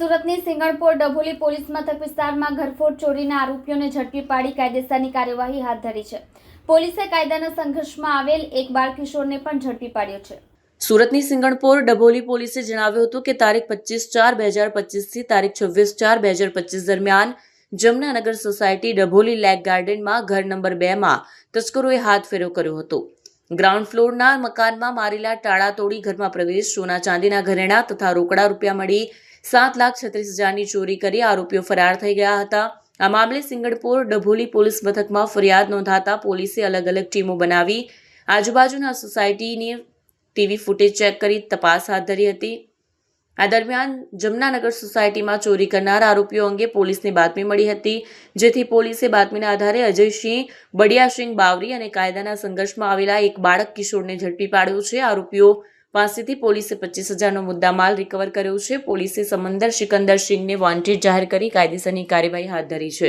સુરતની સિંગણપોર ડભોલી પોલીસ મથક વિસ્તારમાં ઘરફોડ ચોરીના આરોપીઓને ઝડપી પાડી કાયદેસરની કાર્યવાહી હાથ ધરી છે. પોલીસે કાયદાના સંઘર્ષમાં આવેલ એક બાળકિશોરને પણ ઝડપી પાડ્યો છે. સુરતની સિંગણપોર ડભોલી પોલીસે જણાવ્યું હતું કે તારીખ પચીસ ચાર બે હજાર પચીસથી તારીખ છવ્વીસ ચાર બે હજાર પચીસ દરમિયાન જમનાનગર સોસાયટી ડભોલી લેક ગાર્ડનમાં ઘર નંબર બેમાં તસ્કરોએ હાથ ફેરો કર્યો હતો. ગ્રાઉન્ડ ફ્લોરના મકાનમાં મારેલા ટાળા તોડી ઘરમાં પ્રવેશ, સોના ચાંદીના ઘરેણાં તથા રોકડા રૂપિયા મળી સાત લાખ છત્રીસ હજારની ચોરી કરી આરોપીઓ ફરાર થઈ ગયા હતા. આ મામલે સિંગડપોર ડભોલી પોલીસ મથકમાં ફરિયાદ નોંધાતા પોલીસે અલગ અલગ ટીમો બનાવી આજુબાજુના સોસાયટીની ટીવી ફૂટેજ ચેક કરી તપાસ હાથ ધરી હતી. આ દરમિયાન જમનાનગર સોસાયટીમાં ચોરી કરનાર આરોપીઓ અંગે પોલીસને બાતમી મળી હતી, જેથી પોલીસે બાતમીના આધારે અજયસિંહ, બડિયાસિંહ બાવરી અને કાયદાના સંઘર્ષમાં આવેલા એક બાળક કિશોરને ઝડપી પાડ્યો છે. આરોપીઓ પાસેથી પોલીસે પચીસ હજારનો મુદ્દામાલ રિકવર કર્યો છે. પોલીસે સમંદર સિકંદર સિંહને વોન્ટેડ જાહેર કરી કાયદેસરની કાર્યવાહી હાથ ધરી છે.